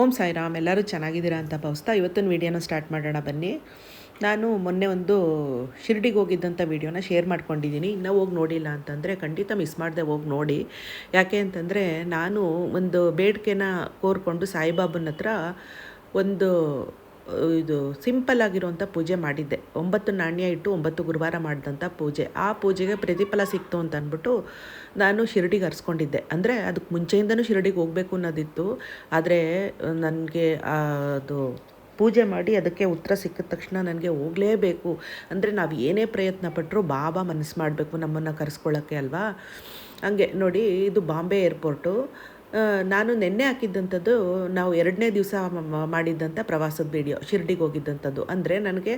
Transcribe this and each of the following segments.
ಓಂ ಸಾಯಿರಾಮ್, ಎಲ್ಲರೂ ಚೆನ್ನಾಗಿದ್ದೀರಾ ಅಂತ ಭಾವಿಸ್ತಾ ಇವತ್ತಿನ ವೀಡಿಯೋನ ಸ್ಟಾರ್ಟ್ ಮಾಡೋಣ ಬನ್ನಿ. ನಾನು ಮೊನ್ನೆ ಒಂದು ಶಿರ್ಡಿಗೆ ಹೋಗಿದ್ದಂಥ ವೀಡಿಯೋನ ಶೇರ್ ಮಾಡ್ಕೊಂಡಿದ್ದೀನಿ. ಇನ್ನೂ ಹೋಗಿ ನೋಡಿಲ್ಲ ಅಂತಂದರೆ ಖಂಡಿತ ಮಿಸ್ ಮಾಡದೆ ಹೋಗಿ ನೋಡಿ. ಯಾಕೆ ಅಂತಂದರೆ ನಾನು ಒಂದು ಬೇಡಿಕೆನ ಕೋರ್ಕೊಂಡು ಸಾಯಿಬಾಬನ ಹತ್ರ ಒಂದು ಇದು ಸಿಂಪಲ್ ಆಗಿರುವಂಥ ಪೂಜೆ ಮಾಡಿದ್ದೆ. ಒಂಬತ್ತು ನಾಣ್ಯ ಇಟ್ಟು ಒಂಬತ್ತು ಗುರುವಾರ ಮಾಡಿದಂಥ ಪೂಜೆ. ಆ ಪೂಜೆಗೆ ಪ್ರತಿಫಲ ಸಿಕ್ತು ಅಂತ ಅಂದ್ಬಿಟ್ಟು ನಾನು ಶಿರಡಿಗೆ ಹರಿಸ್ಕೊಂಡಿದ್ದೆ. ಅಂದರೆ ಅದಕ್ಕೆ ಮುಂಚೆಯಿಂದನೂ ಶಿರಡಿಗೆ ಹೋಗಬೇಕು ಅನ್ನೋದಿತ್ತು. ಆದರೆ ನನಗೆ ಅದು ಪೂಜೆ ಮಾಡಿ ಅದಕ್ಕೆ ಉತ್ತರ ಸಿಕ್ಕಿದ ತಕ್ಷಣ ನನಗೆ ಹೋಗಲೇಬೇಕು. ಅಂದರೆ ನಾವು ಏನೇ ಪ್ರಯತ್ನ ಪಟ್ಟರೂ ಬಾಬಾ ಮನಸ್ಸು ಮಾಡಬೇಕು ನಮ್ಮನ್ನು ಕರೆಸ್ಕೊಳ್ಳೋಕ್ಕೆ ಅಲ್ವಾ? ಹಂಗೆ ನೋಡಿ ಇದು ಬಾಂಬೆ ಏರ್ಪೋರ್ಟು. ನಾನು ನಿನ್ನೆ ಹಾಕಿದ್ದಂಥದ್ದು ನಾವು ಎರಡನೇ ದಿವಸ ಮಾಡಿದ್ದಂಥ ಪ್ರವಾಸದ ವಿಡಿಯೋ ಶಿರಡಿಗೆ ಹೋಗಿದ್ದಂಥದ್ದು. ಅಂದರೆ ನನಗೆ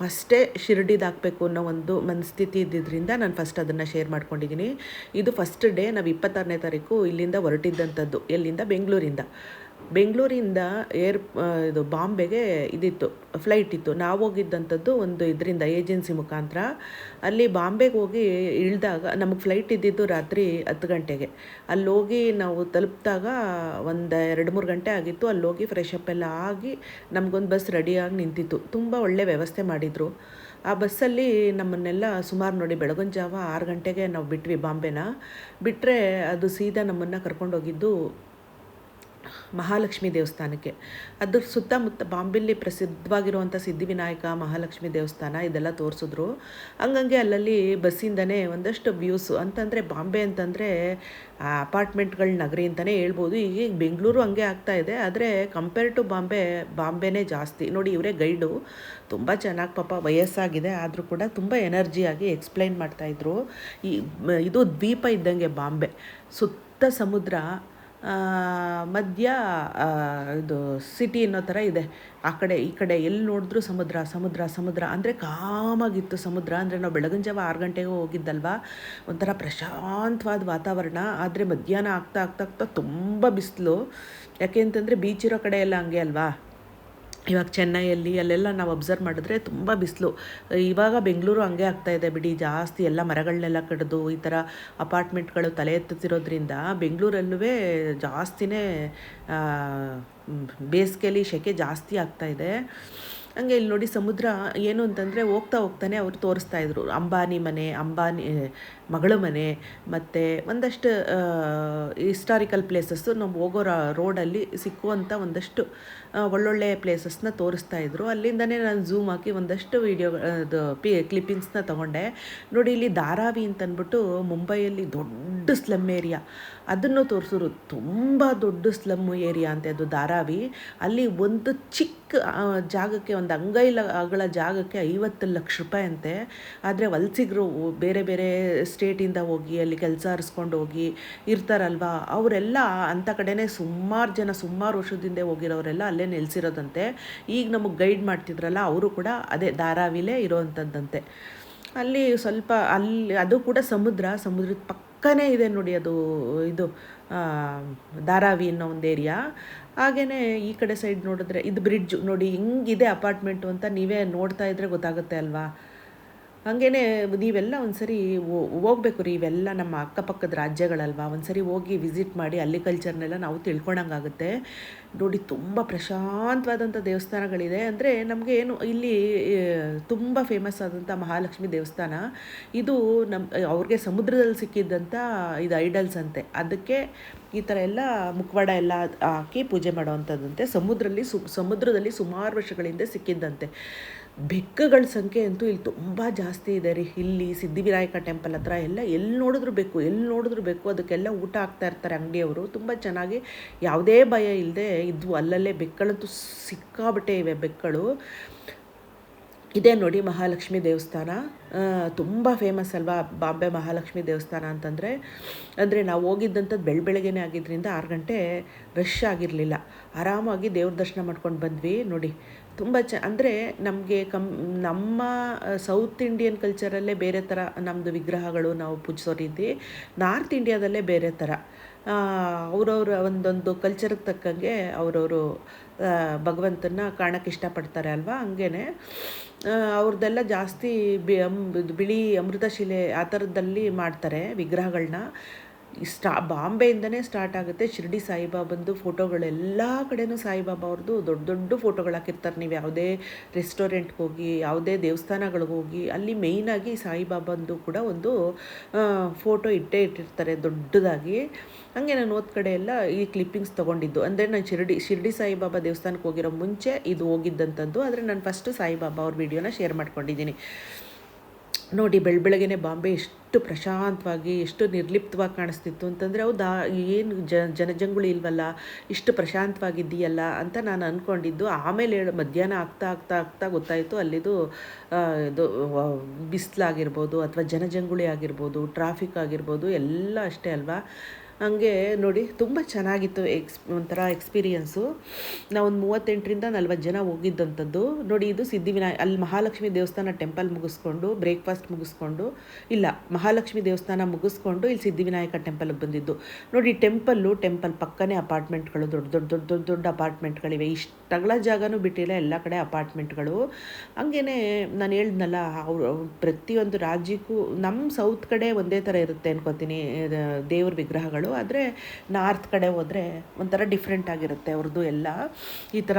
ಫಸ್ಟೇ ಶಿರ್ಡಿದು ಹಾಕಬೇಕು ಅನ್ನೋ ಒಂದು ಮನಸ್ಥಿತಿ ಇದ್ದಿದ್ದರಿಂದ ನಾನು ಫಸ್ಟ್ ಅದನ್ನು ಶೇರ್ ಮಾಡ್ಕೊಂಡಿದ್ದೀನಿ. ಇದು ಫಸ್ಟ್ ಡೇ ನಾವು ಇಪ್ಪತ್ತಾರನೇ ತಾರೀಕು ಇಲ್ಲಿಂದ ಹೊರಟಿದ್ದಂಥದ್ದು, ಎಲ್ಲಿಂದ? ಬೆಂಗಳೂರಿಂದ. ಬೆಂಗಳೂರಿಂದ ಏರ್ ಇದು ಬಾಂಬೆಗೆ ಇದಿತ್ತು, ಫ್ಲೈಟ್ ಇತ್ತು. ನಾವು ಹೋಗಿದ್ದಂಥದ್ದು ಒಂದು ಇದರಿಂದ ಏಜೆನ್ಸಿ ಮುಖಾಂತರ. ಅಲ್ಲಿ ಬಾಂಬೆಗೆ ಹೋಗಿ ಇಳಿದಾಗ, ನಮಗೆ ಫ್ಲೈಟ್ ಇದ್ದಿದ್ದು ರಾತ್ರಿ ಹತ್ತು ಗಂಟೆಗೆ. ಅಲ್ಲಿ ಹೋಗಿ ನಾವು ತಲುಪಿದಾಗ ಒಂದು ಎರಡು ಮೂರು ಗಂಟೆ ಆಗಿತ್ತು. ಅಲ್ಲಿ ಹೋಗಿ ಫ್ರೆಶ್ ಅಪ್ ಎಲ್ಲ ಆಗಿ ನಮಗೊಂದು ಬಸ್ ರೆಡಿಯಾಗಿ ನಿಂತಿತ್ತು. ತುಂಬ ಒಳ್ಳೆ ವ್ಯವಸ್ಥೆ ಮಾಡಿದರು. ಆ ಬಸ್ಸಲ್ಲಿ ನಮ್ಮನ್ನೆಲ್ಲ ಸುಮಾರು ನೋಡಿ ಬೆಳಗಿನ ಜಾವ ಆರು ಗಂಟೆಗೆ ನಾವು ಬಿಟ್ವಿ ಬಾಂಬೆನ. ಬಿಟ್ಟರೆ ಅದು ಸೀದಾ ನಮ್ಮನ್ನು ಕರ್ಕೊಂಡೋಗಿದ್ದು ಮಹಾಲಕ್ಷ್ಮಿ ದೇವಸ್ಥಾನಕ್ಕೆ. ಅದ್ರ ಸುತ್ತಮುತ್ತ ಬಾಂಬೆಲ್ಲಿ ಪ್ರಸಿದ್ಧವಾಗಿರುವಂಥ ಸಿದ್ಧಿವಿನಾಯಕ ಮಹಾಲಕ್ಷ್ಮಿ ದೇವಸ್ಥಾನ ಇದೆಲ್ಲ ತೋರಿಸಿದ್ರು. ಹಂಗಂಗೆ ಅಲ್ಲಲ್ಲಿ ಬಸ್ಸಿಂದನೇ ಒಂದಷ್ಟು ವ್ಯೂಸು ಅಂತಂದರೆ ಬಾಂಬೆ ಅಂತಂದರೆ ಅಪಾರ್ಟ್ಮೆಂಟ್ಗಳ ನಗರಿ ಅಂತಲೇ ಹೇಳ್ಬೋದು. ಈಗ ಬೆಂಗಳೂರು ಹಂಗೆ ಆಗ್ತಾ ಇದೆ. ಆದರೆ ಕಂಪೇರ್ ಟು ಬಾಂಬೆ, ಬಾಂಬೆನೇ ಜಾಸ್ತಿ. ನೋಡಿ ಇವರೇ ಗೈಡು. ತುಂಬ ಚೆನ್ನಾಗಿ ಪಾಪ ವಯಸ್ಸಾಗಿದೆ. ಆದರೂ ಕೂಡ ತುಂಬ ಎನರ್ಜಿಯಾಗಿ ಎಕ್ಸ್ಪ್ಲೈನ್ ಮಾಡ್ತಾಯಿದ್ರು ಈ, ಇದು ದ್ವೀಪ ಇದ್ದಂಗೆ ಬಾಂಬೆ. ಸುತ್ತ ಸಮುದ್ರ ಮಧ್ಯ ಇದು ಸಿಟಿ ಅನ್ನೋ ಥರ ಇದೆ. ಆ ಕಡೆ, ಈ ಕಡೆ ಎಲ್ಲಿ ನೋಡಿದ್ರು ಸಮುದ್ರ ಸಮುದ್ರ ಸಮುದ್ರ. ಅಂದರೆ ಕಾಮಾಗಿತ್ತು ಸಮುದ್ರ. ಅಂದರೆ ನಾವು ಬೆಳಗಿನ ಜಾವ ಆರು ಗಂಟೆಗೆ ಹೋಗಿದ್ದಲ್ವ? ಒಂಥರ ಪ್ರಶಾಂತವಾದ ವಾತಾವರಣ. ಆದರೆ ಮಧ್ಯಾಹ್ನ ಆಗ್ತಾ ಆಗ್ತಾ ಆಗ್ತಾ ತುಂಬ ಬಿಸಿಲು. ಯಾಕೆ ಅಂತಂದರೆ ಬೀಚ್ ಇರೋ ಕಡೆ ಎಲ್ಲ ಹಂಗೆ ಅಲ್ವಾ? ಇವಾಗ ಚೆನ್ನೈಯಲ್ಲಿ ಅಲ್ಲೆಲ್ಲ ನಾವು ಅಬ್ಸರ್ವ್ ಮಾಡಿದ್ರೆ ತುಂಬ ಬಿಸಿಲು. ಇವಾಗ ಬೆಂಗಳೂರು ಹಂಗೆ ಆಗ್ತಾಯಿದೆ ಬಿಡಿ, ಜಾಸ್ತಿ ಎಲ್ಲ ಮರಗಳನ್ನೆಲ್ಲ ಕಡಿದು ಈ ಥರ ಅಪಾರ್ಟ್ಮೆಂಟ್ಗಳು ತಲೆ ಎತ್ತುತ್ತಿರೋದ್ರಿಂದ ಬೆಂಗಳೂರಲ್ಲೂ ಜಾಸ್ತಿನೇ ಬೇಸಿಗೆಯಲ್ಲಿ ಸೆಕೆ ಜಾಸ್ತಿ ಆಗ್ತಾಯಿದೆ ಹಂಗೆ ಇಲ್ಲಿ ನೋಡಿ ಸಮುದ್ರ ಏನು ಅಂತಂದರೆ ಹೋಗ್ತಾ ಹೋಗ್ತಾನೆ ಅವರು ತೋರಿಸ್ತಾ ಇದ್ರು. ಅಂಬಾನಿ ಮನೆ, ಅಂಬಾನಿ ಮಗಳ ಮನೆ, ಮತ್ತು ಒಂದಷ್ಟು ಹಿಸ್ಟಾರಿಕಲ್ ಪ್ಲೇಸಸ್ಸು ನಾವು ಹೋಗೋ ರೋಡಲ್ಲಿ ಸಿಕ್ಕುವಂಥ ಒಂದಷ್ಟು ಒಳ್ಳೊಳ್ಳೆ ಪ್ಲೇಸಸ್ನ ತೋರಿಸ್ತಾ ಇದ್ರು. ಅಲ್ಲಿಂದನೇ ನಾನು ಝೂಮ್ ಹಾಕಿ ಒಂದಷ್ಟು ವೀಡಿಯೋ ಅದು, ಪಿ ಕ್ಲಿಪ್ಪಿಂಗ್ಸ್ನ ತೊಗೊಂಡೆ. ನೋಡಿ ಇಲ್ಲಿ ಧಾರಾವಿ ಅಂತಂದ್ಬಿಟ್ಟು ಮುಂಬೈಯಲ್ಲಿ ದೊಡ್ಡ ಸ್ಲಮ್ ಏರಿಯಾ ಅದನ್ನು ತೋರಿಸಿದ್ರು ತುಂಬ ದೊಡ್ಡ ಸ್ಲಮ್ಮು ಏರಿಯಾ ಅಂತೆ ಅದು ಧಾರಾವಿ. ಅಲ್ಲಿ ಒಂದು ಚಿಕ್ಕ ಜಾಗಕ್ಕೆ, ಒಂದು ಅಂಗೈಲ, ಅಗಳ ಜಾಗಕ್ಕೆ ಐವತ್ತು ಲಕ್ಷ ರೂಪಾಯಿ ಅಂತೆ. ಆದರೆ ವಲಸಿಗರು ಬೇರೆ ಬೇರೆ ಸ್ಟೇಟಿಂದ ಹೋಗಿ, ಅಲ್ಲಿ ಕೆಲಸ ಹರಿಸ್ಕೊಂಡು ಹೋಗಿ ಇರ್ತಾರಲ್ವ? ಅವರೆಲ್ಲ ಅಂಥ ಕಡೆನೇ ಸುಮಾರು ಜನ, ಸುಮಾರು ವರ್ಷದಿಂದ ಹೋಗಿರೋರೆಲ್ಲ ಅಲ್ಲೇ ನೆಲೆಸಿರೋದಂತೆ. ಈಗ ನಮಗೆ ಗೈಡ್ ಮಾಡ್ತಿದ್ರಲ್ಲ, ಅವರು ಕೂಡ ಅದೇ ಧಾರಾವಿಲೇ ಇರೋವಂಥದ್ದಂತೆ. ಅಲ್ಲಿ ಸ್ವಲ್ಪ, ಅಲ್ಲಿ, ಅದು ಕೂಡ ಸಮುದ್ರ, ಸಮುದ್ರದ ಪಕ್ಕನೇ ಇದೆ ನೋಡಿ ಅದು, ಇದು ಧಾರಾವಿ ಅನ್ನೋ ಒಂದು ಏರಿಯಾ ಹಾಗೆಯೇ ಈ ಕಡೆ ಸೈಡ್ ನೋಡಿದ್ರೆ, ಇದು ಬ್ರಿಡ್ಜ್ ನೋಡಿ, ಹಿಂಗಿದೆ ಅಪಾರ್ಟ್ಮೆಂಟು ಅಂತ ನೀವೇ ನೋಡ್ತಾ ಇದ್ರೆ ಗೊತ್ತಾಗುತ್ತೆ ಅಲ್ವಾ? ಹಾಗೇ ನೀವೆಲ್ಲ ಒಂದು ಸರಿ ಹೋಗ್ಬೇಕು ರೀ ಇವೆಲ್ಲ ನಮ್ಮ ಅಕ್ಕಪಕ್ಕದ ರಾಜ್ಯಗಳಲ್ವಾ. ಒಂದ್ಸರಿ ಹೋಗಿ ವಿಸಿಟ್ ಮಾಡಿ ಅಲ್ಲಿ ಕಲ್ಚರ್ನೆಲ್ಲ ನಾವು ತಿಳ್ಕೊಳಂಗಾಗುತ್ತೆ ನೋಡಿ ತುಂಬ ಪ್ರಶಾಂತವಾದಂಥ ದೇವಸ್ಥಾನಗಳಿದೆ. ಅಂದರೆ ನಮಗೆ ಏನು ಇಲ್ಲಿ ತುಂಬ ಫೇಮಸ್ ಆದಂಥ ಮಹಾಲಕ್ಷ್ಮಿ ದೇವಸ್ಥಾನ. ಇದು ನಮ್ಮ ಅವ್ರಿಗೆ ಸಮುದ್ರದಲ್ಲಿ ಸಿಕ್ಕಿದ್ದಂಥ ಇದು ಐಡಲ್ಸ್ ಅಂತೆ. ಅದಕ್ಕೆ ಈ ಥರ ಎಲ್ಲ ಮುಖವಾಡ ಎಲ್ಲ ಹಾಕಿ ಪೂಜೆ ಮಾಡೋವಂಥದ್ದಂತೆ. ಸಮುದ್ರದಲ್ಲಿ ಸು, ಸಮುದ್ರದಲ್ಲಿ ಸುಮಾರು ವರ್ಷಗಳಿಂದ ಸಿಕ್ಕಿದ್ದಂತೆ. ಬೆಕ್ಕುಗಳ ಸಂಖ್ಯೆ ಅಂತೂ ಇಲ್ಲಿ ತುಂಬ ಜಾಸ್ತಿ ಇದೆ ರೀ. ಇಲ್ಲಿ ಸಿದ್ಧಿವಿನಾಯಕ ಟೆಂಪಲ್ ಹತ್ರ ಎಲ್ಲ ಎಲ್ಲಿ ನೋಡಿದ್ರು ಬೇಕು ಎಲ್ಲಿ ನೋಡಿದ್ರು ಬೇಕು, ಅದಕ್ಕೆಲ್ಲ ಊಟ ಹಾಕ್ತಾ ಇರ್ತಾರೆ ಅಂಗಡಿಯವರು. ತುಂಬ ಚೆನ್ನಾಗಿ ಯಾವುದೇ ಭಯ ಇಲ್ಲದೆ ಇದ್ವು. ಅಲ್ಲಲ್ಲೇ ಬೆಕ್ಕಳಂತೂ ಸಿಕ್ಕಾಬಿಟ್ಟೆ ಇವೆ ಬೆಕ್ಕಳು. ಇದೇ ನೋಡಿ ಮಹಾಲಕ್ಷ್ಮಿ ದೇವಸ್ಥಾನ. ತುಂಬ ಫೇಮಸ್ ಅಲ್ವಾ ಬಾಂಬೆ ಮಹಾಲಕ್ಷ್ಮಿ ದೇವಸ್ಥಾನ ಅಂತಂದರೆ? ಅಂದರೆ ನಾವು ಹೋಗಿದ್ದಂಥದ್ದು ಬೆಳ ಬೆಳಗ್ಗೆನೇ ಆಗಿದ್ದರಿಂದ ಆರು ಗಂಟೆ ರಶ್ ಆಗಿರಲಿಲ್ಲ. ಆರಾಮಾಗಿ ದೇವ್ರ ದರ್ಶನ ಮಾಡ್ಕೊಂಡು ಬಂದ್ವಿ. ನೋಡಿ ತುಂಬ ಚ ಅಂದರೆ ನಮಗೆ ಕಮ್ ನಮ್ಮ ಸೌತ್ ಇಂಡಿಯನ್ ಕಲ್ಚರಲ್ಲೇ ಬೇರೆ ಥರ ನಮ್ಮದು ವಿಗ್ರಹಗಳು ನಾವು ಪೂಜಿಸೋ ರೀತಿ ನಾರ್ತ್ ಇಂಡಿಯಾದಲ್ಲೇ ಬೇರೆ ಥರ. ಅವರವ್ರ ಒಂದೊಂದು ಕಲ್ಚರ್ಗೆ ತಕ್ಕಂಗೆ ಅವರವರು ಭಗವಂತನ ಕಾಣಕ್ಕೆ ಇಷ್ಟಪಡ್ತಾರೆ ಅಲ್ವಾ? ಹಂಗೇ ಅವ್ರದ್ದೆಲ್ಲ ಜಾಸ್ತಿ ಬಿ ಬಿಳಿ ಅಮೃತಶಿಲೆ ಆ ಥರದ್ದಲ್ಲಿ ಮಾಡ್ತಾರೆ ವಿಗ್ರಹಗಳನ್ನ ಸ್ಟಾ, ಬಾಂಬೆಯಿಂದನೇ ಸ್ಟಾರ್ಟ್ ಆಗುತ್ತೆ. ಶಿರ್ಡಿ ಸಾಯಿಬಾಬಂದು ಫೋಟೋಗಳೆಲ್ಲ ಕಡೆನೂ ಸಾಯಿಬಾಬಾ ಅವ್ರದ್ದು ದೊಡ್ಡ ದೊಡ್ಡ ಫೋಟೋಗಳು ಹಾಕಿರ್ತಾರೆ. ನೀವು ಯಾವುದೇ ರೆಸ್ಟೋರೆಂಟ್ಗೆ ಹೋಗಿ, ಯಾವುದೇ ದೇವಸ್ಥಾನಗಳಿಗೆ ಹೋಗಿ, ಅಲ್ಲಿ ಮೇಯ್ನಾಗಿ ಸಾಯಿಬಾಬಂದು ಕೂಡ ಒಂದು ಫೋಟೋ ಇಟ್ಟೇ ಇಟ್ಟಿರ್ತಾರೆ ದೊಡ್ಡದಾಗಿ. ಹಾಗೆ ನಾನು ಓದ್ ಕಡೆ ಎಲ್ಲ ಈ ಕ್ಲಿಪ್ಪಿಂಗ್ಸ್ ತೊಗೊಂಡಿದ್ದು. ಅಂದರೆ ನಾನು ಶಿರಡಿ, ಶಿರ್ಡಿ ಸಾಯಿಬಾಬಾ ದೇವಸ್ಥಾನಕ್ಕೆ ಹೋಗಿರೋ ಮುಂಚೆ ಇದು ಹೋಗಿದ್ದಂಥದ್ದು. ಆದರೆ ನಾನು ಫಸ್ಟು ಸಾಯಿಬಾಬಾ ಅವ್ರ ವೀಡಿಯೋನ ಶೇರ್ ಮಾಡ್ಕೊಂಡಿದ್ದೀನಿ. ನೋಡಿ ಬೆಳ ಬೆಳಗ್ಗೆನೆ ಬಾಂಬೆ ಎಷ್ಟು ಪ್ರಶಾಂತವಾಗಿ, ಎಷ್ಟು ನಿರ್ಲಿಪ್ತವಾಗಿ ಕಾಣಿಸ್ತಿತ್ತು ಅಂತಂದರೆ, ಹೌದಾ, ಏನು ಜ, ಜನಜಂಗುಳಿ ಇಲ್ವಲ್ಲ, ಇಷ್ಟು ಪ್ರಶಾಂತವಾಗಿದ್ದೀಯಲ್ಲ ಅಂತ ನಾನು ಅಂದ್ಕೊಂಡಿದ್ದು ಆಮೇಲೆ ಮಧ್ಯಾಹ್ನ ಆಗ್ತಾ ಆಗ್ತಾ ಆಗ್ತಾ ಗೊತ್ತಾಯಿತು, ಅಲ್ಲಿದು ಇದು ಬಿಸಿಲಾಗಿರ್ಬೋದು ಅಥವಾ ಜನಜಂಗುಳಿ ಆಗಿರ್ಬೋದು, ಟ್ರಾಫಿಕ್ ಆಗಿರ್ಬೋದು, ಎಲ್ಲ ಅಷ್ಟೇ ಅಲ್ವಾ? ಹಂಗೆ ನೋಡಿ ತುಂಬ ಚೆನ್ನಾಗಿತ್ತು ಎಕ್ಸ್ ಒಂಥರ ಎಕ್ಸ್ಪೀರಿಯನ್ಸು. ನಾವು ಒಂದು ಮೂವತ್ತೆಂಟರಿಂದ ನಲ್ವತ್ತು ಜನ ಹೋಗಿದ್ದಂಥದ್ದು. ನೋಡಿ ಇದು ಸಿದ್ಧಿವಿನಾಯ ಅಲ್ಲಿ ಮಹಾಲಕ್ಷ್ಮಿ ದೇವಸ್ಥಾನ ಟೆಂಪಲ್ ಮುಗಿಸ್ಕೊಂಡು, ಬ್ರೇಕ್ಫಾಸ್ಟ್ ಮುಗಿಸ್ಕೊಂಡು, ಇಲ್ಲ, ಮಹಾಲಕ್ಷ್ಮಿ ದೇವಸ್ಥಾನ ಮುಗಿಸ್ಕೊಂಡು ಇಲ್ಲಿ ಸಿದ್ಧಿವಿನಾಯಕ ಟೆಂಪಲ್ಗೆ ಬಂದಿದ್ದು. ನೋಡಿ ಟೆಂಪಲ್ಲು, ಟೆಂಪಲ್ ಪಕ್ಕನೇ ಅಪಾರ್ಟ್ಮೆಂಟ್ಗಳು, ದೊಡ್ಡ ದೊಡ್ಡ ದೊಡ್ಡ ದೊಡ್ಡ ದೊಡ್ಡ ಅಪಾರ್ಟ್ಮೆಂಟ್ಗಳಿವೆ. ತಗಳ ಜಾಗನೂ ಬಿಟ್ಟಿಲ್ಲ, ಎಲ್ಲ ಕಡೆ ಅಪಾರ್ಟ್ಮೆಂಟ್ಗಳು. ಹಂಗೇ ನಾನು ಹೇಳ್ದನಲ್ಲ, ಅವರು ಪ್ರತಿಯೊಂದು ರಾಜ್ಯಕ್ಕೂ ನಮ್ಮ ಸೌತ್ ಕಡೆ ಒಂದೇ ಥರ ಇರುತ್ತೆ ಅನ್ಕೋತೀನಿ ದೇವ್ರ ವಿಗ್ರಹಗಳು. ಆದರೆ ನಾರ್ತ್ ಕಡೆ ಹೋದರೆ ಒಂಥರ ಡಿಫ್ರೆಂಟ್ ಆಗಿರುತ್ತೆ ಅವ್ರದ್ದು ಎಲ್ಲ. ಈ ಥರ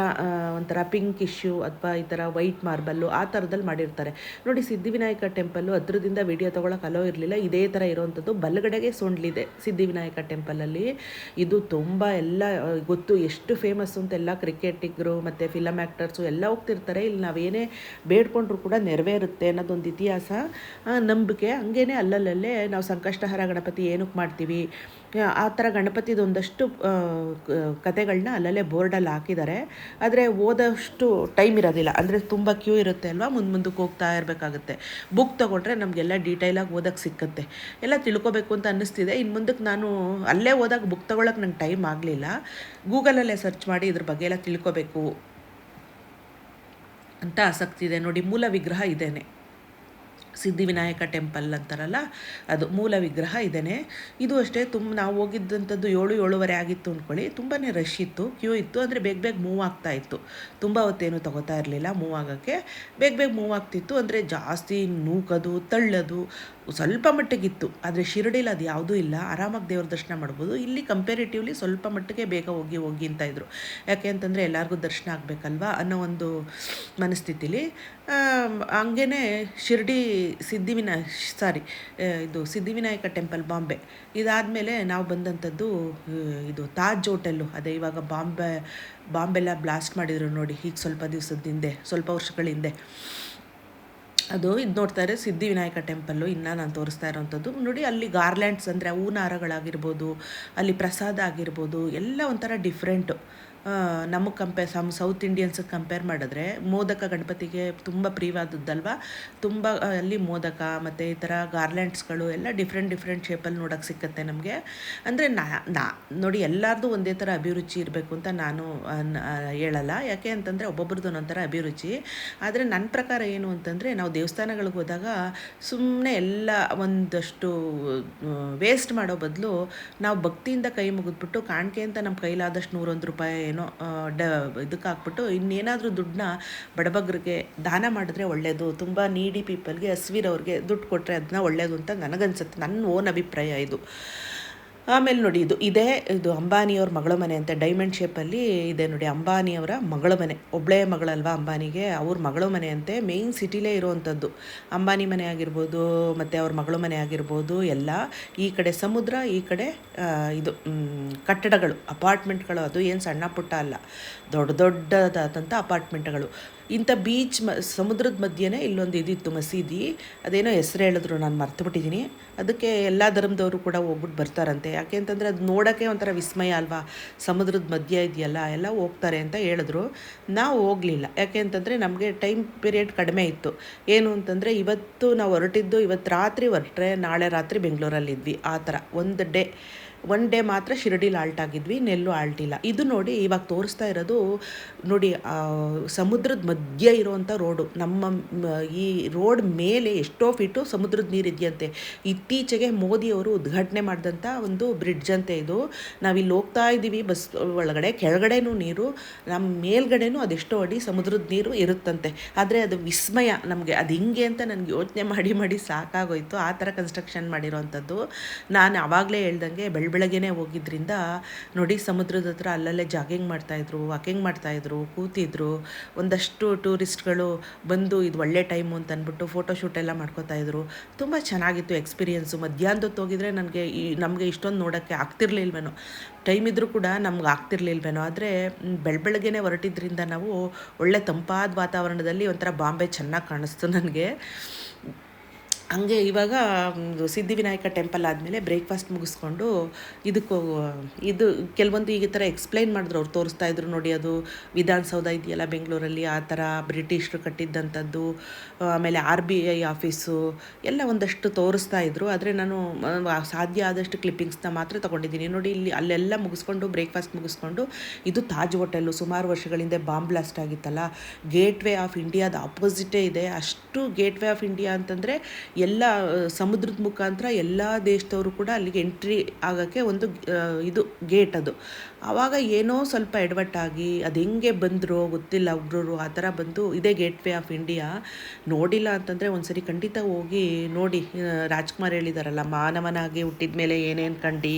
ಒಂಥರ ಪಿಂಕ್ ಇಶ್ಯೂ ಅಥವಾ ಈ ಥರ ವೈಟ್ ಮಾರ್ಬಲ್ಲು ಆ ಥರದಲ್ಲಿ ಮಾಡಿರ್ತಾರೆ. ನೋಡಿ ಸಿದ್ಧಿವಿನಾಯಕ ಟೆಂಪಲ್ಲು ಅದ್ರದಿಂದ ವಿಡಿಯೋ ತೊಗೊಳಕ್ಕೆ ಅಲೋ ಇರಲಿಲ್ಲ. ಇದೇ ಥರ ಇರೋವಂಥದ್ದು ಬಲಗಡೆಗೆ ಸೊಂಡ್ಲಿದೆ ಸಿದ್ಧಿವಿನಾಯಕ ಟೆಂಪಲಲ್ಲಿ ಇದು ತುಂಬ ಎಲ್ಲ ಗೊತ್ತು ಎಷ್ಟು ಫೇಮಸ್ಸು ಅಂತ ಎಲ್ಲ ಕ್ರಿಕೆಟಿಗರು ಮತ್ತು ಫಿಲಮ್ ಆ್ಯಕ್ಟರ್ಸು ಎಲ್ಲ ಹೋಗ್ತಿರ್ತಾರೆ. ಇಲ್ಲಿ ನಾವೇನೇ ಬೇಡ್ಕೊಂಡ್ರು ಕೂಡ ನೆರವೇರುತ್ತೆ ಅನ್ನೋದೊಂದು ಇತಿಹಾಸ ನಂಬಿಕೆ. ಹಂಗೇನೆ ಅಲ್ಲಲ್ಲೇ ನಾವು ಸಂಕಷ್ಟಹರ ಗಣಪತಿ ಏನಕ್ಕೆ ಮಾಡ್ತೀವಿ? ಆ ಥರ ಗಣಪತಿದು ಒಂದಷ್ಟು ಕತೆಗಳನ್ನ ಅಲ್ಲಲ್ಲೇ ಬೋರ್ಡಲ್ಲಿ ಹಾಕಿದ್ದಾರೆ. ಆದರೆ ಓದೋಷ್ಟು ಟೈಮ್ ಇರೋದಿಲ್ಲ. ಅಂದರೆ ತುಂಬ ಕ್ಯೂ ಇರುತ್ತೆ ಅಲ್ವಾ? ಮುಂದೆ ಮುಂದಕ್ಕೆ ಹೋಗ್ತಾ ಇರಬೇಕಾಗುತ್ತೆ. ಬುಕ್ ತೊಗೊಂಡ್ರೆ ನಮಗೆಲ್ಲ ಡೀಟೈಲಾಗಿ ಓದೋಕ್ಕೆ ಸಿಕ್ಕತ್ತೆ. ಎಲ್ಲ ತಿಳ್ಕೊಬೇಕು ಅಂತ ಅನ್ನಿಸ್ತಿದೆ. ಇನ್ನು ಮುಂದಕ್ಕೆ ನಾನು ಅಲ್ಲೇ ಓದಾಗ ಬುಕ್ ತೊಗೊಳಕ್ಕೆ ನಂಗೆ ಟೈಮ್ ಆಗಲಿಲ್ಲ. ಗೂಗಲಲ್ಲೇ ಸರ್ಚ್ ಮಾಡಿ ಇದ್ರ ಬಗ್ಗೆ ಎಲ್ಲ ತಿಳ್ಕೊಬೇಕು ಅಂತ ಆಸಕ್ತಿ ಇದೆ. ನೋಡಿ, ಮೂಲ ವಿಗ್ರಹ ಇದೇನೆ. ಸಿದ್ಧಿವಿನಾಯಕ ಟೆಂಪಲ್ ಅಂತಾರಲ್ಲ, ಅದು ಮೂಲ ವಿಗ್ರಹ ಇದೇನೆ ಇದು ಅಷ್ಟೇ ತುಂಬ ನಾವು ಹೋಗಿದ್ದಂಥದ್ದು ಏಳು, ಏಳುವರೆ ಆಗಿತ್ತು ಅಂದ್ಕೊಳ್ಳಿ. ತುಂಬಾ ರಶ್ ಇತ್ತು ಕ್ಯೂ ಇತ್ತು, ಅಂದರೆ ಬೇಗ ಬೇಗ ಮೂವ್ ಆಗ್ತಾ ಇತ್ತು. ತುಂಬ ಹೊತ್ತೇನು ತಗೋತಾ ಇರಲಿಲ್ಲ ಮೂವ್ ಆಗೋಕ್ಕೆ. ಬೇಗ ಬೇಗ ಮೂವ್ ಆಗ್ತಿತ್ತು, ಅಂದರೆ ಜಾಸ್ತಿ ನೂಕೋದು, ತಳ್ಳೋದು ಸ್ವಲ್ಪ ಮಟ್ಟಿಗಿತ್ತು ಆದರೆ ಶಿರಡಿಲಿ ಅದು ಯಾವುದೂ ಇಲ್ಲ. ಆರಾಮಾಗಿ ದೇವ್ರ ದರ್ಶನ ಮಾಡ್ಬೋದು. ಇಲ್ಲಿ ಕಂಪೇರಿಟಿವ್ಲಿ ಸ್ವಲ್ಪ ಮಟ್ಟಿಗೆ ಬೇಗ ಹೋಗಿ ಹೋಗಿ ಅಂತ ಇದ್ರು. ಯಾಕೆ ಅಂತಂದರೆ ಎಲ್ಲರಿಗೂ ದರ್ಶನ ಆಗಬೇಕಲ್ವಾ ಅನ್ನೋ ಒಂದು ಮನಸ್ಥಿತಿಲಿ. ಹಂಗೇ ಶಿರ್ಡಿ ಸಿದ್ಧಿವಿನ, ಸಾರಿ ಇದು ಸಿದ್ಧಿವಿನಾಯಕ ಟೆಂಪಲ್ ಬಾಂಬೆ. ಇದಾದಮೇಲೆ ನಾವು ಬಂದಂಥದ್ದು ಇದು ತಾಜ್ ಹೋಟೆಲ್ಲು. ಅದೇ ಇವಾಗ ಬಾಂಬೆ, ಬಾಂಬೆಲ್ಲ ಬ್ಲಾಸ್ಟ್ ಮಾಡಿದರು ನೋಡಿ, ಈಗ ಸ್ವಲ್ಪ ದಿವಸದ ಹಿಂದೆ, ಸ್ವಲ್ಪ ವರ್ಷಗಳ ಹಿಂದೆ ಅದು ಇದು ನೋಡ್ತಾ ಇರೋ ಸಿದ್ಧಿವಿನಾಯಕ ಟೆಂಪಲ್ಲು, ಇನ್ನೂ ನಾನು ತೋರಿಸ್ತಾ ಇರೋವಂಥದ್ದು ನೋಡಿ ಅಲ್ಲಿ ಗಾರ್ಲ್ಯಾಂಡ್ಸ್ ಅಂದರೆ ಹೂನಾರಗಳಾಗಿರ್ಬೋದು ಅಲ್ಲಿ ಪ್ರಸಾದ ಆಗಿರ್ಬೋದು, ಎಲ್ಲ ಒಂಥರ ಡಿಫ್ರೆಂಟು ನಮಗೆ ಕಂಪೇರ್ ಸಮ್ ಸೌತ್ ಇಂಡಿಯನ್ಸಿಗೆ ಕಂಪೇರ್ ಮಾಡಿದ್ರೆ ಮೋದಕ ಗಣಪತಿಗೆ ತುಂಬ ಪ್ರಿಯವಾದದ್ದಲ್ವ? ತುಂಬ ಅಲ್ಲಿ ಮೋದಕ ಮತ್ತು ಈ ಥರ ಗಾರ್ಲ್ಯಾಂಡ್ಸ್ಗಳು ಎಲ್ಲ ಡಿಫ್ರೆಂಟ್ ಡಿಫ್ರೆಂಟ್ ಶೇಪಲ್ಲಿ ನೋಡೋಕ್ಕೆ ಸಿಕ್ಕತ್ತೆ ನಮಗೆ. ಅಂದರೆ ನಾ ನಾ, ನೋಡಿ ಎಲ್ಲರದು ಒಂದೇ ಥರ ಅಭಿರುಚಿ ಇರಬೇಕು ಅಂತ ನಾನು ಹೇಳಲ್ಲ. ಯಾಕೆ ಅಂತಂದರೆ ಒಬ್ಬೊಬ್ರದ್ದು ಒಂದೊಂಥರ ಅಭಿರುಚಿ. ಆದರೆ ನನ್ನ ಪ್ರಕಾರ ಏನು ಅಂತಂದರೆ ನಾವು ದೇವಸ್ಥಾನಗಳಿಗೆ ಹೋದಾಗ ಸುಮ್ಮನೆ ಎಲ್ಲ ಒಂದಷ್ಟು ವೇಸ್ಟ್ ಮಾಡೋ ಬದಲು ನಾವು ಭಕ್ತಿಯಿಂದ ಕೈ ಮುಗಿದ್ಬಿಟ್ಟು ಕಾಣಿಕೆ ಅಂತ ನಮ್ಮ ಕೈಲಾದಷ್ಟು ನೂರೊಂದು ರೂಪಾಯಿ ಏನೋ ಡ, ಇದಕ್ಕೆ ಹಾಕ್ಬಿಟ್ಟು ಇನ್ನೇನಾದರೂ ದುಡ್ಡನ್ನ ಬಡಬಗ್ರಿಗೆ ದಾನ ಮಾಡಿದ್ರೆ ಒಳ್ಳೆಯದು ತುಂಬ ನೀಡಿ ಪೀಪಲ್ಗೆ ಹಸ್ವಿರವ್ರಿಗೆ ದುಡ್ಡು ಕೊಟ್ಟರೆ ಅದನ್ನ ಒಳ್ಳೆಯದು ಅಂತ ನನಗನ್ಸುತ್ತೆ. ನನ್ನ ಓನ್ ಅಭಿಪ್ರಾಯ ಇದು. ಆಮೇಲೆ ನೋಡಿ, ಇದು ಇದೇ, ಇದು ಅಂಬಾನಿಯವ್ರ ಮಗಳ ಮನೆ ಅಂತ ಡೈಮಂಡ್ ಶೇಪಲ್ಲಿ ಇದೆ ನೋಡಿ, ಅಂಬಾನಿಯವರ ಮಗಳ ಮನೆ. ಒಬ್ಬಳೇ ಮಗಳಲ್ವಾ ಅಂಬಾನಿಗೆ? ಅವ್ರ ಮಗಳ ಮನೆ ಅಂತೆ ಮೇಯ್ನ್ ಸಿಟಿಲೇ ಇರುವಂಥದ್ದು. ಅಂಬಾನಿ ಮನೆ ಆಗಿರ್ಬೋದು, ಮತ್ತು ಅವ್ರ ಮಗಳ ಮನೆ ಆಗಿರ್ಬೋದು, ಎಲ್ಲ ಈ ಕಡೆ ಸಮುದ್ರ, ಈ ಕಡೆ ಇದು ಕಟ್ಟಡಗಳು ಅಪಾರ್ಟ್ಮೆಂಟ್ಗಳು ಅದು ಏನು ಸಣ್ಣ ಪುಟ್ಟ ಅಲ್ಲ. ದೊಡ್ಡ ದೊಡ್ಡದಾದಂಥ ಅಪಾರ್ಟ್ಮೆಂಟ್ಗಳು ಇಂಥ ಬೀಚ್ ಮ, ಸಮುದ್ರದ ಮಧ್ಯೆನೇ ಇಲ್ಲೊಂದು ಇದಿತ್ತು ಮಸೀದಿ. ಅದೇನೋ ಹೆಸರು ಹೇಳಿದ್ರು, ನಾನು ಮರ್ತುಬಿಟ್ಟಿದ್ದೀನಿ ಅದಕ್ಕೆ ಎಲ್ಲ ಧರ್ಮದವರು ಕೂಡ ಹೋಗ್ಬಿಟ್ಟು ಬರ್ತಾರಂತೆ. ಯಾಕೆ ಅಂತಂದರೆ ಅದು ನೋಡೋಕ್ಕೆ ಒಂಥರ ವಿಸ್ಮಯ ಅಲ್ವಾ? ಸಮುದ್ರದ ಮಧ್ಯ ಇದೆಯಲ್ಲ, ಎಲ್ಲ ಹೋಗ್ತಾರೆ ಅಂತ ಹೇಳಿದ್ರು. ನಾವು ಹೋಗಲಿಲ್ಲ. ಯಾಕೆ ಅಂತಂದರೆ ನಮಗೆ ಟೈಮ್ ಪೀರಿಯಡ್ ಕಡಿಮೆ ಇತ್ತು. ಏನು ಅಂತಂದರೆ ಇವತ್ತು ನಾವು ಹೊರಟಿದ್ದು ಇವತ್ತು ರಾತ್ರಿ ಹೊರಟ್ರೆ ನಾಳೆ ರಾತ್ರಿ ಬೆಂಗಳೂರಲ್ಲಿದ್ವಿ. ಆ ಥರ, ಒಂದು ಡೇ. ಒನ್ ಡೇ ಮಾತ್ರ ಶಿರಡಿಲಿ ಆಲ್ಟ್ ಆಗಿದ್ವಿ, ನೆಲ್ಲು ಆಲ್ಟಿಲ್ಲ ಇದು ನೋಡಿ ಇವಾಗ ತೋರಿಸ್ತಾ ಇರೋದು ನೋಡಿ ಸಮುದ್ರದ ಮಧ್ಯೆ ಇರುವಂಥ ರೋಡು. ನಮ್ಮ ಈ ರೋಡ್ ಮೇಲೆ ಎಷ್ಟೋ ಫೀಟು ಸಮುದ್ರದ ನೀರು ಇದೆಯಂತೆ. ಇತ್ತೀಚೆಗೆ ಮೋದಿಯವರು ಉದ್ಘಾಟನೆ ಮಾಡಿದಂಥ ಒಂದು ಬ್ರಿಡ್ಜ್ ಅಂತೆ ಇದು. ನಾವಿಲ್ಲಿ ಹೋಗ್ತಾ ಇದ್ದೀವಿ, ಬಸ್ ಒಳಗಡೆ, ಕೆಳಗಡೆನೂ ನೀರು ನಮ್ಮ ಮೇಲ್ಗಡೆನೂ ಅದೆಷ್ಟೋ ಅಡಿ ಸಮುದ್ರದ ನೀರು ಇರುತ್ತಂತೆ. ಆದರೆ ಅದು ವಿಸ್ಮಯ ನಮಗೆ. ಅದು ಹಿಂಗೆ ಅಂತ ನನಗೆ ಯೋಚನೆ ಮಾಡಿ ಮಾಡಿ ಸಾಕಾಗೋಯ್ತು. ಆ ಥರ ಕನ್ಸ್ಟ್ರಕ್ಷನ್ ಮಾಡಿರೋವಂಥದ್ದು ನಾನು ಆವಾಗಲೇ ಹೇಳ್ದಂಗೆ ಬೆಳ ಬೆಳಗ್ಗೆನೇ ಹೋಗಿದ್ದರಿಂದ ನೋಡಿ ಸಮುದ್ರದ ಹತ್ರ ಅಲ್ಲಲ್ಲೇ ಜಾಗಿಂಗ್ ಮಾಡ್ತಾಯಿದ್ರು ವಾಕಿಂಗ್ ಮಾಡ್ತಾಯಿದ್ರು ಕೂತಿದ್ರು. ಒಂದಷ್ಟು ಟೂರಿಸ್ಟ್ಗಳು ಬಂದು ಇದು ಒಳ್ಳೆ ಟೈಮು ಅಂತ ಅಂದ್ಬಿಟ್ಟು ಫೋಟೋಶೂಟ್ ಎಲ್ಲ ಮಾಡ್ಕೋತಾಯಿದ್ರು ತುಂಬ ಚೆನ್ನಾಗಿತ್ತು ಎಕ್ಸ್ಪೀರಿಯೆನ್ಸು ಮಧ್ಯಾಹ್ನದೊತ್ತು ಹೋಗಿದ್ರೆ ನನಗೆ ಈ, ನಮಗೆ ಇಷ್ಟೊಂದು ನೋಡೋಕ್ಕೆ ಆಗ್ತಿರ್ಲಿಲ್ವೇನೋ. ಟೈಮ್ ಇದ್ದರೂ ಕೂಡ ನಮ್ಗೆ ಆಗ್ತಿರ್ಲಿಲ್ವೇನೋ. ಆದರೆ ಬೆಳ ಹೊರಟಿದ್ದರಿಂದ ನಾವು ಒಳ್ಳೆ ತಂಪಾದ ವಾತಾವರಣದಲ್ಲಿ ಒಂಥರ ಬಾಂಬೆ ಚೆನ್ನಾಗಿ ಕಾಣಿಸ್ತು ನನಗೆ. ಹಂಗೆ ಇವಾಗ ಸಿದ್ಧಿವಿನಾಯಕ ಟೆಂಪಲ್ ಆದಮೇಲೆ ಬ್ರೇಕ್ಫಾಸ್ಟ್ ಮುಗಿಸ್ಕೊಂಡು ಇದಕ್ಕೆ, ಇದು ಕೆಲವೊಂದು ಈ ಥರ ಎಕ್ಸ್ಪ್ಲೈನ್ ಮಾಡಿದ್ರು, ಅವ್ರು ತೋರಿಸ್ತಾ ಇದ್ರು ನೋಡಿ ಅದು ವಿಧಾನಸೌಧ ಇದೆಯಲ್ಲ ಬೆಂಗಳೂರಲ್ಲಿ ಆ ಥರ ಬ್ರಿಟಿಷರು ಕಟ್ಟಿದ್ದಂಥದ್ದು, ಆಮೇಲೆ ಆರ್ ಬಿ ಐ ಆಫೀಸು, ಎಲ್ಲ ಒಂದಷ್ಟು ತೋರಿಸ್ತಾ ಇದ್ರು. ಆದರೆ ನಾನು ಸಾಧ್ಯ ಆದಷ್ಟು ಕ್ಲಿಪ್ಪಿಂಗ್ಸ್ನ ಮಾತ್ರ ತೊಗೊಂಡಿದ್ದೀನಿ. ನೋಡಿ ಇಲ್ಲಿ ಅಲ್ಲೆಲ್ಲ ಮುಗಿಸ್ಕೊಂಡು ಬ್ರೇಕ್ಫಾಸ್ಟ್ ಮುಗಿಸ್ಕೊಂಡು ಇದು ತಾಜ್ ಹೋಟೆಲು ಸುಮಾರು ವರ್ಷಗಳಿಂದ ಬಾಂಬ್ ಬ್ಲಾಸ್ಟ್ ಆಗಿತ್ತಲ್ಲ. ಗೇಟ್ ವೇ ಆಫ್ ಇಂಡಿಯಾದ ಆಪೋಸಿಟೇ ಇದೆ. ಅಷ್ಟು ಗೇಟ್ ವೇ ಆಫ್ ಇಂಡಿಯಾ ಅಂತಂದರೆ ಎಲ್ಲ ಸಮುದ್ರದ ಮುಖಾಂತರ ಎಲ್ಲ ದೇಶದವರು ಕೂಡ ಅಲ್ಲಿಗೆ ಎಂಟ್ರಿ ಆಗೋಕ್ಕೆ ಒಂದು ಇದು ಗೇಟ್ ಅದು. ಆವಾಗ ಏನೋ ಸ್ವಲ್ಪ ಎಡವಟ್ಟಾಗಿ ಅದು ಹೆಂಗೆ ಬಂದರು ಗೊತ್ತಿಲ್ಲ ಉಗ್ರರು, ಆ ಥರ ಬಂದು ಇದೇ ಗೇಟ್ ವೇ ಆಫ್ ಇಂಡಿಯಾ ನೋಡಿಲ್ಲ ಅಂತಂದರೆ ಒಂದ್ಸರಿ ಖಂಡಿತ ಹೋಗಿ ನೋಡಿ ರಾಜ್ಕುಮಾರ್ ಹೇಳಿದಾರಲ್ಲ, ಮಾನವನಾಗಿ ಹುಟ್ಟಿದ ಮೇಲೆ ಏನೇನು ಕಂಡು,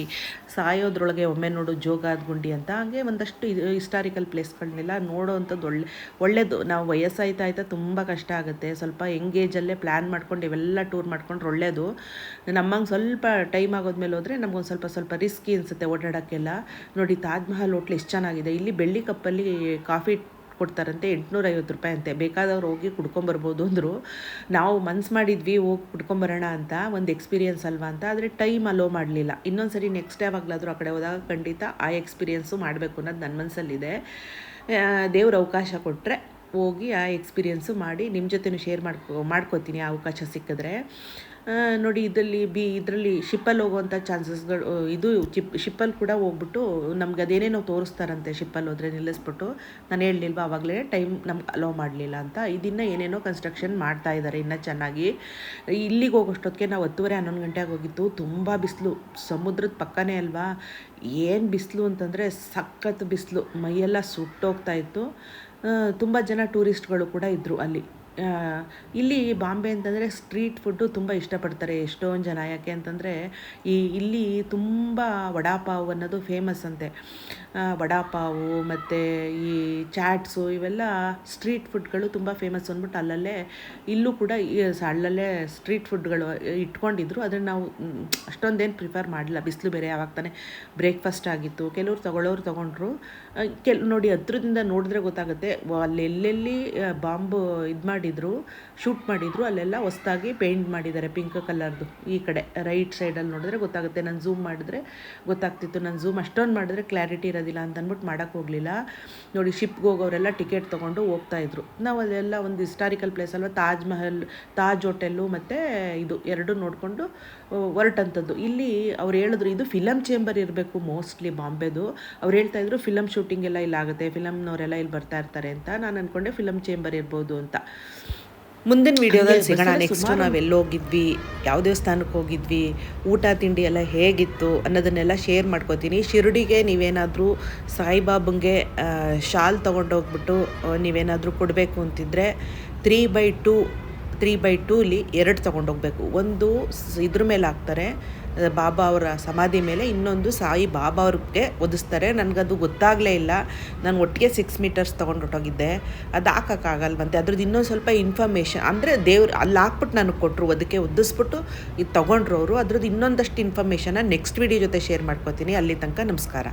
ಸಾಯೋದ್ರೊಳಗೆ ಒಮ್ಮೆ ನೋಡು ಜೋಗಾದ ಗುಂಡಿ ಅಂತ, ಹಾಗೆ ಒಂದಷ್ಟು ಹಿಸ್ಟಾರಿಕಲ್ ಪ್ಲೇಸ್ಗಳನ್ನೆಲ್ಲ ನೋಡೋ ಅಂಥದ್ದು ಒಳ್ಳೆ ಒಳ್ಳೆಯದು ನಾವು ವಯಸ್ಸಾಯ್ತಾ, ಆಯ್ತಾ ತುಂಬ ಕಷ್ಟ ಆಗುತ್ತೆ. ಸ್ವಲ್ಪ ಎಂಗೇಜಲ್ಲೇ ಪ್ಲ್ಯಾನ್ ಮಾಡ್ಕೊಂಡು ಇವೆಲ್ಲ ಟೂರ್ ಮಾಡ್ಕೊಂಡ್ರೆ ಒಳ್ಳೆಯದು ನಮ್ಮಂಗೆ ಸ್ವಲ್ಪ ಟೈಮ್ ಆಗೋದ್ಮೇಲೆ ಹೋದರೆ ನಮ್ಗೊಂದು ಸ್ವಲ್ಪ ಸ್ವಲ್ಪ ರಿಸ್ಕಿ ಅನಿಸುತ್ತೆ ಓಡಾಡೋಕ್ಕೆಲ್ಲ. ನೋಡಿ ತಾಜ್ ಮಹಲ್ ಹೋಟ್ಲ್ ಎಷ್ಟು ಚೆನ್ನಾಗಿದೆ. ಇಲ್ಲಿ ಬೆಳ್ಳಿ ಕಪ್ಪಲ್ಲಿ ಕಾಫಿ ಕೊಡ್ತಾರಂತೆ ಎಂಟುನೂರೈವತ್ತು ರೂಪಾಯಿ ಅಂತೆ. ಬೇಕಾದವ್ರು ಹೋಗಿ ಕುಡ್ಕೊಂಬರ್ಬೋದು ಅಂದರು. ನಾವು ಮನ್ಸು ಮಾಡಿದ್ವಿ, ಹೋಗಿ ಕುಡ್ಕೊಂಬರೋಣ ಅಂತ. ಒಂದು ಎಕ್ಸ್ಪೀರಿಯನ್ಸ್ ಅಲ್ವಾ ಅಂತ. ಆದರೆ ಟೈಮ್ ಅಲೋ ಮಾಡಲಿಲ್ಲ. ಇನ್ನೊಂದು ಸರಿ ನೆಕ್ಸ್ಟ್ ಯಾವಾಗಲಾದರೂ ಆ ಕಡೆ ಹೋದಾಗ ಖಂಡಿತ ಆ ಎಕ್ಸ್ಪೀರಿಯನ್ಸು ಮಾಡಬೇಕು ಅನ್ನೋದು ನನ್ನ ಮನಸ್ಸಲ್ಲಿದೆ ದೇವ್ರ ಅವಕಾಶ ಕೊಟ್ಟರೆ ಹೋಗಿ ಆ ಎಕ್ಸ್ಪೀರಿಯೆನ್ಸು ಮಾಡಿ ನಿಮ್ಮ ಜೊತೆನೂ ಶೇರ್ ಮಾಡ್ಕೊ, ಮಾಡ್ಕೋತೀನಿ ಅವಕಾಶ ಸಿಕ್ಕಿದ್ರೆ. ನೋಡಿ ಇದರಲ್ಲಿ ಬಿ, ಇದರಲ್ಲಿ ಶಿಪ್ಪಲ್ಲಿ ಹೋಗುವಂಥ ಚಾನ್ಸಸ್ಗಳು ಇದು ಚಿಪ್ ಶಿಪ್ಪಲ್ಲಿ ಕೂಡ ಹೋಗ್ಬಿಟ್ಟು ನಮ್ಗೆ ಅದೇನೇನೋ ತೋರಿಸ್ತಾರಂತೆ ಶಿಪ್ಪಲ್ಲಿ ಹೋದರೆ ನಿಲ್ಲಿಸ್ಬಿಟ್ಟು. ನಾನು ಹೇಳಲಿಲ್ವ ಆವಾಗಲೇ ಟೈಮ್ ನಮ್ಗೆ ಅಲೋ ಮಾಡಲಿಲ್ಲ ಅಂತ. ಇದನ್ನು ಏನೇನೋ ಕನ್ಸ್ಟ್ರಕ್ಷನ್ ಮಾಡ್ತಾ ಇದ್ದಾರೆ ಇನ್ನೂ ಚೆನ್ನಾಗಿ. ಇಲ್ಲಿಗೆ ಹೋಗೋಷ್ಟೊತ್ತಿಗೆ ನಾವು ಹತ್ತುವರೆ ಹನ್ನೊಂದು ಗಂಟೆಗೆ ಹೋಗಿದ್ದು, ತುಂಬ ಬಿಸಿಲು. ಸಮುದ್ರದ ಪಕ್ಕನೇ ಅಲ್ವಾ? ಏನು ಬಿಸಿಲು ಅಂತಂದರೆ ಸಖತ್ ಬಿಸಿಲು. ಮೈಯೆಲ್ಲ ಸುಟ್ಟೋಗ್ತಾ ಇತ್ತು. ತುಂಬ ಜನ ಟೂರಿಸ್ಟ್ಗಳು ಕೂಡ ಇದ್ದರು ಅಲ್ಲಿ. ಇಲ್ಲಿ ಬಾಂಬೆ ಅಂತಂದರೆ ಸ್ಟ್ರೀಟ್ ಫುಡ್ಡು ತುಂಬ ಇಷ್ಟಪಡ್ತಾರೆ. ಎಷ್ಟೊಂದು ಜನ, ಯಾಕೆ ಅಂತಂದರೆ ಈ, ಇಲ್ಲಿ ತುಂಬ ವಡಾಪಾವ್ ಅನ್ನೋದು ಫೇಮಸ್ ಅಂತೆ. ವಡಾಪಾವು, ಮತ್ತು ಈ ಚಾಟ್ಸು ಇವೆಲ್ಲ ಸ್ಟ್ರೀಟ್ ಫುಡ್ಗಳು ತುಂಬ ಫೇಮಸ್ ಅಂದ್ಬಿಟ್ಟು ಅಲ್ಲಲ್ಲೇ ಇಲ್ಲೂ ಕೂಡ ಈ ಅಲ್ಲಲ್ಲೇ ಸ್ಟ್ರೀಟ್ ಫುಡ್ಗಳು ಇಟ್ಕೊಂಡಿದ್ರು. ಅದನ್ನು ನಾವು ಅಷ್ಟೊಂದೇನು ಪ್ರಿಫರ್ ಮಾಡಲಿಲ್ಲ. ಬಿಸಿಲು ಬೇರೆ ಯಾವಾಗ ತಾನೇ ಬ್ರೇಕ್ಫಾಸ್ಟ್ ಆಗಿತ್ತು. ಕೆಲವ್ರು ತಗೊಳ್ಳೋರು ತೊಗೊಂಡ್ರು. ಕೆಲ್, ನೋಡಿ ಹತ್ರದಿಂದ ನೋಡಿದ್ರೆ ಗೊತ್ತಾಗುತ್ತೆ. ವ- ಅಲ್ಲಿ ಎಲ್ಲೆಲ್ಲಿ ಬಾಂಬ್ ಇದು ಮಾಡಿದ್ರು, ಶೂಟ್ ಮಾಡಿದ್ರು, ಅಲ್ಲೆಲ್ಲ ಹೊಸ್ದಾಗಿ ಪೇಂಟ್ ಮಾಡಿದ್ದಾರೆ ಪಿಂಕ್ ಕಲರ್ದು ಈ ಕಡೆ ರೈಟ್ ಸೈಡಲ್ಲಿ ನೋಡಿದ್ರೆ ಗೊತ್ತಾಗುತ್ತೆ. ನಾನು ಝೂಮ್ ಮಾಡಿದ್ರೆ ಗೊತ್ತಾಗ್ತಿತ್ತು. ನಾನು ಝೂಮ್ ಅಷ್ಟೊಂದು ಮಾಡಿದ್ರೆ ಕ್ಲಾರಿಟಿ ಇರೋದಿಲ್ಲ ಅಂತ ಅಂದ್ಬಿಟ್ಟು ಮಾಡೋಕ್ಕೆ ಹೋಗಲಿಲ್ಲ. ನೋಡಿ, ಶಿಪ್ಗೆ ಹೋಗೋರೆಲ್ಲ ಟಿಕೆಟ್ ತೊಗೊಂಡು ಹೋಗ್ತಾ ಇದ್ರು. ನಾವು ಅಲ್ಲೆಲ್ಲ ಒಂದು ಹಿಸ್ಟಾರಿಕಲ್ ಪ್ಲೇಸ್ ಅಲ್ವಾ, ತಾಜ್ ಮಹಲ್, ತಾಜ್ ಹೋಟೆಲ್ಲು ಮತ್ತು ಇದು ಎರಡು ನೋಡಿಕೊಂಡು ಹೊರಟಂಥದ್ದು ಇಲ್ಲಿ ಅವ್ರು ಹೇಳಿದ್ರು, ಇದು ಫಿಲಮ್ ಚೇಂಬರ್ ಇರಬೇಕು ಮೋಸ್ಟ್ಲಿ ಬಾಂಬೆದು. ಅವ್ರು ಹೇಳ್ತಾ ಇದ್ರು ಫಿಲಮ್ ಶೂಟಿಂಗ್ ಎಲ್ಲ ಇಲ್ಲಾಗುತ್ತೆ ಫಿಲಮ್ನವರೆಲ್ಲ ಇಲ್ಲಿ ಬರ್ತಾ ಇರ್ತಾರೆ ಅಂತ. ನಾನು ಅಂದ್ಕೊಂಡೆ ಫಿಲಮ್ ಚೇಂಬರ್ ಇರ್ಬೋದು ಅಂತ. ಮುಂದಿನ ವಿಡಿಯೋದಲ್ಲಿ ಸಿಗೋಣ. ನೆಕ್ಸ್ಟ್ ನಾವು ಎಲ್ಲಿ ಹೋಗಿದ್ವಿ ಯಾವ ದೇವಸ್ಥಾನಕ್ಕೆ ಹೋಗಿದ್ವಿ ಊಟ ತಿಂಡಿ ಎಲ್ಲ ಹೇಗಿತ್ತು ಅನ್ನೋದನ್ನೆಲ್ಲ ಶೇರ್ ಮಾಡ್ಕೋತೀನಿ. ಶಿರಡಿಗೆ ನೀವೇನಾದರೂ ಸಾಯಿಬಾಬಂಗೆ ಶಾಲ್ ತೊಗೊಂಡೋಗ್ಬಿಟ್ಟು ನೀವೇನಾದರೂ ಕೊಡಬೇಕು ಅಂತಿದ್ರೆ three by two three by ಟೂಲಿ ಎರಡು ತೊಗೊಂಡೋಗ್ಬೇಕು. ಒಂದು ಇದ್ರ ಮೇಲೆ ಹಾಕ್ತಾರೆ ಬಾಬಾ ಅವರ ಸಮಾಧಿ ಮೇಲೆ, ಇನ್ನೊಂದು ಸಾಯಿ ಬಾಬಾ ಅವ್ರಿಗೆ ಒದಿಸ್ತಾರೆ ನನಗದು ಗೊತ್ತಾಗಲೇ ಇಲ್ಲ. ನಾನು ಒಟ್ಟಿಗೆ ಸಿಕ್ಸ್ ಮೀಟರ್ಸ್ ತೊಗೊಂಡು ಅದು ಹಾಕೋಕ್ಕಾಗಲ್ವಂತೆ ಅದ್ರದ್ದು ಇನ್ನೊಂದು ಸ್ವಲ್ಪ ಇನ್ಫಾರ್ಮೇಷನ್ ಅಂದರೆ ದೇವ್ರು ಅಲ್ಲಿ ಹಾಕ್ಬಿಟ್ಟು ನನಗೆ ಕೊಟ್ಟರು ಅದಕ್ಕೆ ಒದಿಸ್ಬಿಟ್ಟು ಇದು ತೊಗೊಂಡ್ರು ಅವರು. ಅದ್ರದ್ದು ಇನ್ನೊಂದಷ್ಟು ಇನ್ಫಾರ್ಮೇಷನ್ನ ನೆಕ್ಸ್ಟ್ ವಿಡಿಯೋ ಜೊತೆ ಶೇರ್ ಮಾಡ್ಕೋತೀನಿ. ಅಲ್ಲಿ ತನಕ ನಮಸ್ಕಾರ.